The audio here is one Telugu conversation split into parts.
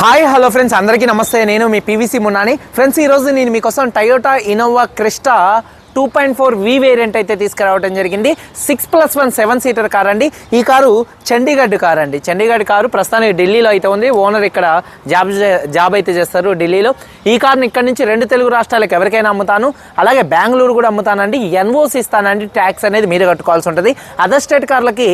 హాయ్ హలో ఫ్రెండ్స్ అందరికీ నమస్తే. నేను మీ పీవీసీ మున్నాని. ఫ్రెండ్స్ ఈరోజు నేను మీకోసం Toyota Innova Crysta two point four V variant అయితే తీసుకురావడం జరిగింది. Six plus one seven seater car అండి. ఈ కారు చండీగఢ్ కార్ అండి. చండీగఢ్ కారు ప్రస్తుతానికి ఢిల్లీలో అయితే ఉంది. ఓనర్ ఇక్కడ జాబ్ జాబ్ అయితే చేస్తారు ఢిల్లీలో. ఈ కార్ని ఇక్కడ నుంచి రెండు తెలుగు రాష్ట్రాలకు ఎవరికైనా అమ్ముతాను. అలాగే బెంగళూరు కూడా అమ్ముతానండి. ఎన్ఓసి ఇస్తానండి ట్యాక్స్ అనేది మీరు కట్టుకోవాల్సి ఉంటుంది. అదర్ స్టేట్ కార్లకి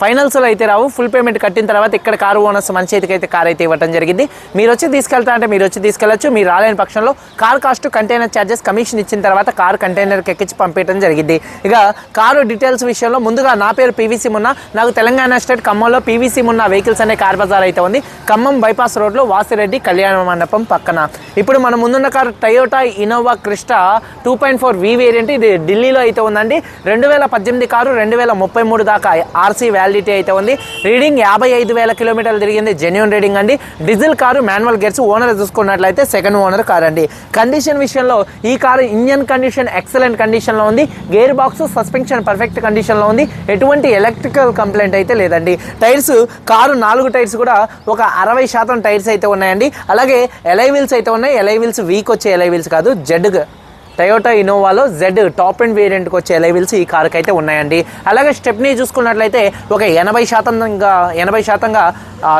ఫైనల్స్లో అయితే రావు. ఫుల్ పేమెంట్ కట్టిన తర్వాత ఇక్కడ కారు ఓనర్స్ మన చేతికి అయితే కార్ అయితే ఇవ్వడం జరిగింది. మీరు వచ్చి తీసుకెళ్తా అంటే మీరు వచ్చి తీసుకెళ్ళచ్చు. మీరు రాలేని పక్షంలో car cost container charges commission ఇచ్చిన తర్వాత కార్ కంటైనర్కి ఎక్కించి పంపించడం జరిగింది. ఇక కారు డీటెయిల్స్ విషయంలో ముందుగా నా పేరు పీవీసీ మున్న నాకు తెలంగాణ స్టేట్ ఖమ్మంలో పీవీసీ మున్న వెహికల్స్ అనే కార్ బజార్ అయితే ఉంది. ఖమ్మం బైపాస్ రోడ్లో వాసిరెడ్డి కళ్యాణ మండపం పక్కన. ఇప్పుడు మన ముందున్న car Toyota Innova Crysta two point four V variant ఇది ఢిల్లీలో అయితే ఉందండి. రెండు వేల పద్దెనిమిది కారు రెండు వేల ముప్పై మూడు దాకా ఆర్సీ వ్యాలిడిటీ అయితే ఉంది. రీడింగ్ యాభై ఐదు వేల కిలోమీటర్లు తిరిగింది. జెన్యున్ రీడింగ్ అండి. Diesel car manual gears owner చూసుకున్నట్లయితే సెకండ్ ఓనర్ కార్ అండి. కండిషన్ విషయంలో ఈ కారు ఇంజన్ కండిషన్ ఎక్సలెంట్ కండిషన్లో ఉంది. గేర్ బాక్స్ సస్పెన్షన్ పర్ఫెక్ట్ కండిషన్లో ఉంది. ఎటువంటి ఎలక్ట్రికల్ కంప్లైంట్ అయితే లేదండి. టైర్స్ కారు నాలుగు టైర్స్ కూడా ఒక అరవై శాతం టైర్స్ అయితే ఉన్నాయండి. అలాగే ఎలై వీల్స్ అయితే ఉన్నాయి. ఎలై వీల్స్ వీక్ వచ్చే ఎలై వీల్స్ కాదు. జెడ్ టయోటా ఇనోవాలో జెడ్ టాప్ అండ్ వేరియంట్కి వచ్చే లెవెల్స్ ఈ కార్కి అయితే ఉన్నాయండి. అలాగే స్టెప్నీ చూసుకున్నట్లయితే ఒక ఎనభై శాతంగా ఎనభై శాతంగా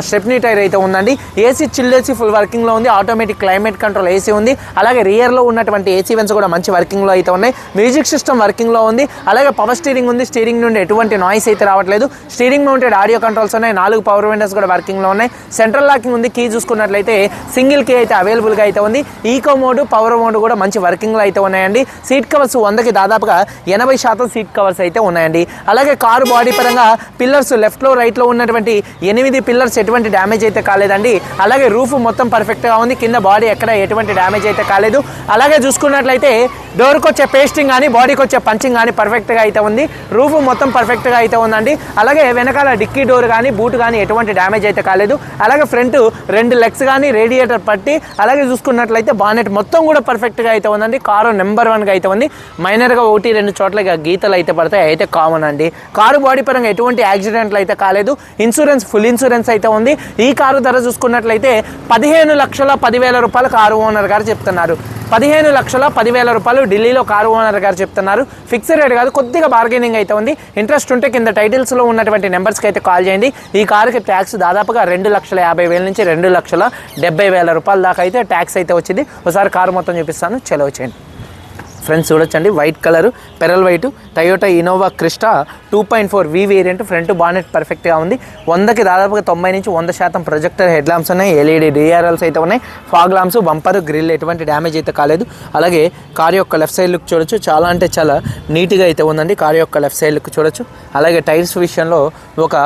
స్టెప్నీ టైర్ అయితే ఉందండి. ఏసీ చిల్ ఏసీ ఫుల్ వర్కింగ్లో ఉంది. ఆటోమేటిక్ క్లైమేట్ కంట్రోల్ ఏసీ ఉంది. అలాగే రియర్లో ఉన్నటువంటి ఏసీ వెన్స్ కూడా మంచి వర్కింగ్లో అయితే ఉన్నాయి. మ్యూజిక్ సిస్టమ్ వర్కింగ్లో ఉంది. అలాగే పవర్ స్టీరింగ్ ఉంది. స్టీరింగ్ నుండి ఎటువంటి నాయిస్ అయితే రావట్లేదు. స్టీరింగ్ మౌంటెడ్ ఆడియో కంట్రోల్స్ ఉన్నాయి. నాలుగు పవర్ విండోస్ కూడా వర్కింగ్లో ఉన్నాయి. సెంట్రల్ లాకింగ్ ఉంది. కీ చూసుకున్నట్లయితే సింగిల్ కీ అయితే అవైలబుల్గా అయితే ఉంది. ఈకో మోడ్ పవర్ మోడ్ కూడా మంచి వర్కింగ్లో అయితే ఉన్నాయండి. సీట్ కవర్స్ వందకి దాదాపుగా ఎనభై శాతం సీట్ కవర్స్ అయితే ఉన్నాయండి. అలాగే కారు బాడీ పరంగా పిల్లర్స్ లెఫ్ట్లో రైట్లో ఉన్నటువంటి ఎనిమిది పిల్లర్స్ ఎటువంటి డ్యామేజ్ అయితే కాలేదండి. అలాగే రూఫ్ మొత్తం పర్ఫెక్ట్గా ఉంది. కింద బాడీ ఎక్కడ ఎటువంటి డ్యామేజ్ అయితే కాలేదు. అలాగే చూసుకున్నట్లయితే డోర్కి వచ్చే పేస్టింగ్ కానీ బాడీకి వచ్చే పంచింగ్ కానీ పర్ఫెక్ట్గా అయితే ఉంది. రూఫ్ మొత్తం పర్ఫెక్ట్గా అయితే ఉందండి. అలాగే వెనకాల డిక్కీ డోర్ కానీ బూట్ కానీ ఎటువంటి డ్యామేజ్ అయితే కాలేదు. అలాగే ఫ్రంట్ రెండు లెగ్స్ కానీ రేడియేటర్ పట్టి అలాగే చూసుకున్నట్లయితే బానెట్ మొత్తం కూడా పర్ఫెక్ట్గా అయితే ఉందండి. కారు నెంబర్ వన్గా అయితే ఉంది. మైనర్గా ఒకటి రెండు చోట్ల గీతలు అయితే పడతాయి. అయితే కామన్ అండి. కారు బాడీ పరంగా ఎటువంటి యాక్సిడెంట్లు అయితే కాలేదు. ఇన్సూరెన్స్ ఫుల్ ఇన్సూరెన్స్ అయితే ఉంది. ఈ కారు ధర చూసుకున్నట్లయితే పదిహేను లక్షల పదివేల రూపాయలు కారు ఓనర్ గారు చెప్తున్నారు. పదిహేను లక్షల పదివేల రూపాయలు ఢిల్లీలో కారు ఓనర్ గారు చెప్తున్నారు. ఫిక్స్డ్ రేట్ కాదు కొద్దిగా బార్గెనింగ్ అయితే ఉంది. ఇంట్రెస్ట్ ఉంటే కింద టైటిల్స్లో ఉన్నటువంటి నెంబర్స్కి అయితే కాల్ చేయండి. ఈ కారుకి ట్యాక్స్ దాదాపుగా రెండు లక్షల యాభై వేల నుంచి రెండు లక్షల డెబ్బై వేల రూపాయల దాకా అయితే ట్యాక్స్ అయితే వచ్చింది. ఒకసారి కారు మొత్తం చూపిస్తాను. చెలవు చేయండి. ఫ్రెండ్స్ చూడొచ్చండి. White colour pearl white Toyota Innova Crysta two point four V variant front bonnet పర్ఫెక్ట్గా ఉంది. వందకి దాదాపుగా తొంభై నుంచి వంద శాతం ప్రొజెక్టర్ హెడ్ ల్యాంప్స్ ఉన్నాయి. ఎల్ఈడి డిఆర్ఎల్స్ అయితే ఉన్నాయి. ఫాగ్ ల్యాంప్స్ బంపర్ గ్రిల్ ఎటువంటి డ్యామేజ్ అయితే కాలేదు. అలాగే కార్ యొక్క లెఫ్ట్ సైడ్ లుక్ చూడొచ్చు. చాలా అంటే చాలా నీట్గా అయితే ఉందండి. కార్ యొక్క లెఫ్ట్ సైడ్ లుక్ చూడొచ్చు. అలాగే టైర్స్ విషయంలో ఒక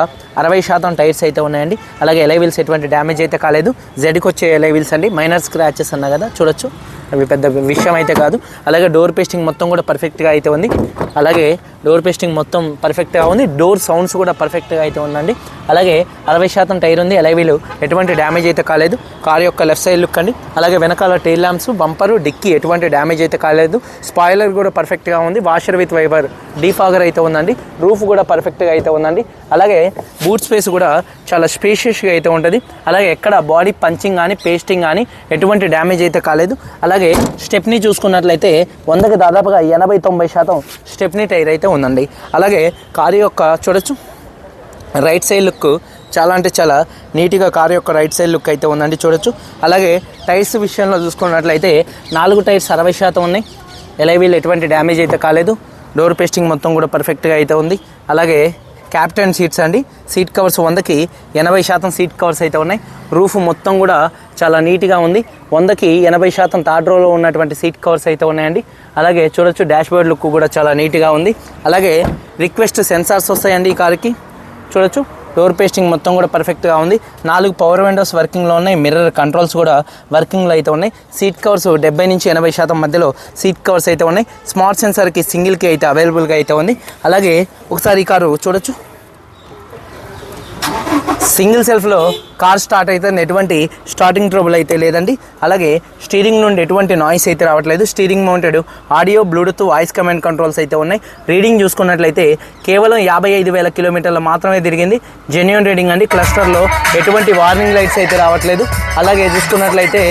అరవై శాతం టైర్స్ అయితే ఉన్నాయండి. అలాగే ఎలైవిల్స్ ఎటువంటి డ్యామేజ్ అయితే కాలేదు. జెడ్కి వచ్చే ఎలైవిల్స్ అండి. మైనర్ స్క్రాచెస్ అన్నా కదా చూడొచ్చు. అవి పెద్ద విషయం అయితే కాదు. అలాగే డోర్ పేస్టింగ్ మొత్తం కూడా పర్ఫెక్ట్గా అయితే ఉంది. అలాగే డోర్ పేస్టింగ్ మొత్తం పర్ఫెక్ట్గా ఉంది. డోర్ సౌండ్స్ కూడా పర్ఫెక్ట్గా అయితే ఉందండి. అలాగే అరవై శాతం టైర్ ఉంది. ఎలైవీలు ఎటువంటి డ్యామేజ్ అయితే కాలేదు. కార్ యొక్క లెఫ్ట్ సైడ్ లుక్ అండి. అలాగే వెనకాల టైల్ ల్యాంప్స్ బంపరు డిక్కీ ఎటువంటి డ్యామేజ్ అయితే కాలేదు. స్పాయిలర్ కూడా పర్ఫెక్ట్గా ఉంది. వాషర్ విత్ వైబర్ డీఫాగర్ అయితే ఉందండి. రూఫ్ కూడా పర్ఫెక్ట్గా అయితే ఉందండి. అలాగే బూట్ స్పేస్ కూడా చాలా స్పేషియస్గా అయితే ఉంటుంది. అలాగే ఎక్కడ బాడీ పంచింగ్ కానీ పేస్టింగ్ కానీ ఎటువంటి డ్యామేజ్ అయితే కాలేదు. అలాగే స్టెప్ని చూసుకున్నట్లయితే వందకి దాదాపుగా ఎనభై తొంభై శాతం స్టెప్ని టైర్ అయితే ఉందండి. అలాగే కారు యొక్క చూడొచ్చు. రైట్ సైడ్ లుక్ చాలా అంటే చాలా నీట్గా కారు యొక్క రైట్ సైడ్ లుక్ అయితే ఉందండి చూడొచ్చు. అలాగే టైర్స్ విషయంలో చూసుకున్నట్లయితే నాలుగు టైర్స్ అరవై శాతం ఉన్నాయి. ఎలైవీలు ఎటువంటి డ్యామేజ్ అయితే కాలేదు. డోర్ పేస్టింగ్ మొత్తం కూడా పర్ఫెక్ట్గా అయితే ఉంది. అలాగే క్యాప్టెన్ సీట్స్ అండి. సీట్ కవర్స్ వందకి ఎనభై శాతం సీట్ కవర్స్ అయితే ఉన్నాయి. రూఫ్ మొత్తం కూడా చాలా నీట్గా ఉంది. వందకి ఎనభై శాతం థర్డ్ రోలో ఉన్నటువంటి సీట్ కవర్స్ అయితే ఉన్నాయండి. అలాగే చూడొచ్చు డాష్ బోర్డ్ లుక్ కూడా చాలా నీట్గా ఉంది. అలాగే రిక్వెస్ట్ సెన్సార్స్ వస్తాయండి ఈ కార్కి. చూడొచ్చు డోర్ పేస్టింగ్ మొత్తం కూడా పర్ఫెక్ట్గా ఉంది. నాలుగు పవర్ విండోస్ వర్కింగ్లో ఉన్నాయి. మిర్రర్ కంట్రోల్స్ కూడా వర్కింగ్లో అయితే ఉన్నాయి. సీట్ కవర్స్ డెబ్బై నుంచి ఎనభై శాతం మధ్యలో సీట్ కవర్స్ అయితే ఉన్నాయి. స్మార్ట్ సెన్సార్కి సింగిల్కి అయితే అవైలబుల్గా అయితే ఉంది. అలాగే ఒకసారి ఈ కారు చూడొచ్చు. సింగిల్ సెల్ఫ్లో కార్ స్టార్ట్ అయితే ఎటువంటి స్టార్టింగ్ ట్రబుల్ అయితే లేదండి. అలాగే స్టీరింగ్ నుండి ఎటువంటి నాయిస్ అయితే రావట్లేదు. Steering mounted audio bluetooth voice command controls అయితే ఉన్నాయి. రీడింగ్ చూసుకున్నట్లయితే కేవలం యాభై ఐదు వేల కిలోమీటర్లు మాత్రమే తిరిగింది. జెన్యున్ రీడింగ్ అండి. క్లస్టర్లో ఎటువంటి వార్నింగ్ లైట్స్ అయితే రావట్లేదు. అలాగే చూసుకున్నట్లయితే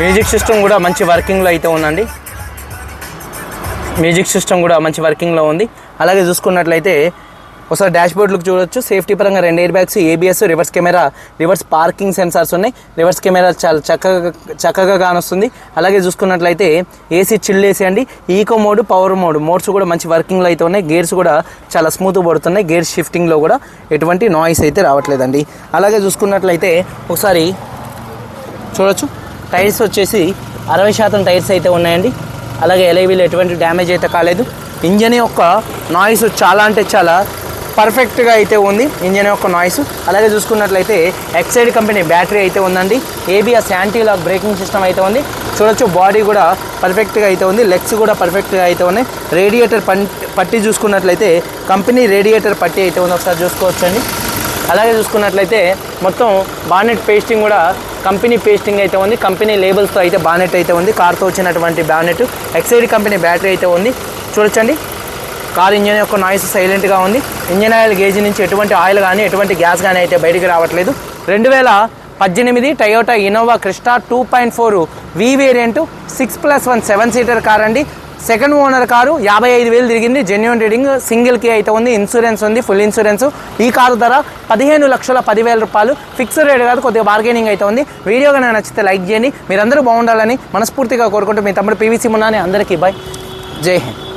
మ్యూజిక్ సిస్టమ్ కూడా మంచి వర్కింగ్లో అయితే ఉందండి. మ్యూజిక్ సిస్టమ్ కూడా మంచి వర్కింగ్లో ఉంది. అలాగే చూసుకున్నట్లయితే ఒకసారి డాష్ బోర్డ్ లుక్ చూడొచ్చు. సేఫ్టీ పరంగా రెండు air bags ABS reverse camera reverse parking sensors ఉన్నాయి. రివర్స్ కెమెరా చాలా చక్కగా చక్కగా కానొస్తుంది. అలాగే చూసుకున్నట్లయితే ఏసీ చిల్ ఏసీ అండి. Eco mode power mode modes కూడా మంచి వర్కింగ్లో అయితే ఉన్నాయి. గేర్స్ కూడా చాలా స్మూత్ పడుతున్నాయి. గేర్ షిఫ్టింగ్లో కూడా ఎటువంటి నాయిస్ అయితే రావట్లేదండి. అలాగే చూసుకున్నట్లయితే ఒకసారి చూడొచ్చు. టైర్స్ వచ్చేసి అరవై శాతం టైర్స్ అయితే ఉన్నాయండి. అలాగే ఎలైవీలు ఎటువంటి డ్యామేజ్ అయితే కాలేదు. ఇంజన్ యొక్క నాయిస్ చాలా అంటే చాలా పర్ఫెక్ట్గా అయితే ఉంది. ఇంజన్ యొక్క నాయిస్. అలాగే చూసుకున్నట్లయితే ఎక్సైడ్ కంపెనీ బ్యాటరీ అయితే ఉందండి. ABS anti lock braking system అయితే ఉంది. చూడొచ్చు బాడీ కూడా పర్ఫెక్ట్గా అయితే ఉంది. లెగ్స్ కూడా పర్ఫెక్ట్గా అయితే ఉన్నాయి. రేడియేటర్ పట్టి చూసుకున్నట్లయితే కంపెనీ రేడియేటర్ పట్టి అయితే ఉంది. ఒకసారి చూసుకోవచ్చండి. అలాగే చూసుకున్నట్లయితే మొత్తం బానెట్ పేస్టింగ్ కూడా కంపెనీ పేస్టింగ్ అయితే ఉంది. కంపెనీ లేబుల్స్తో అయితే బానెట్ అయితే ఉంది. కార్తో వచ్చినటువంటి బానెట్. ఎక్సైడ్ కంపెనీ బ్యాటరీ అయితే ఉంది. చూడొచ్చండి. కార్ ఇంజన్ యొక్క నాయిస్ సైలెంట్గా ఉంది. ఇంజన్ ఆయిల్ గేజ్ నుంచి ఎటువంటి ఆయిల్ కానీ ఎటువంటి గ్యాస్ కానీ అయితే బయటికి రావట్లేదు. రెండు వేల పద్దెనిమిది Toyota Innova Crysta two point four V variant six plus one seven seater car అండి. సెకండ్ ఓనర్ కారు యాభై ఐదు వేలు తిరిగింది. జెన్యున్ రీడింగ్ సింగిల్కి అయితే ఉంది. ఇన్సూరెన్స్ ఉంది ఫుల్ ఇన్సూరెన్స్ ఈ కారు ధర పదిహేను లక్షల పదివేల రూపాయలు. ఫిక్స్డ్ రేట్ కాదు కొద్దిగా బార్గెనింగ్ అయితే ఉంది. వీడియో కనుక నచ్చితే లైక్ చేయండి. మీరందరూ బాగుండాలని మనస్ఫూర్తిగా కోరుకుంటూ మీ తమ్ముడు పీవీసీ మున్నాని అందరికీ బాయ్ జై హింద్.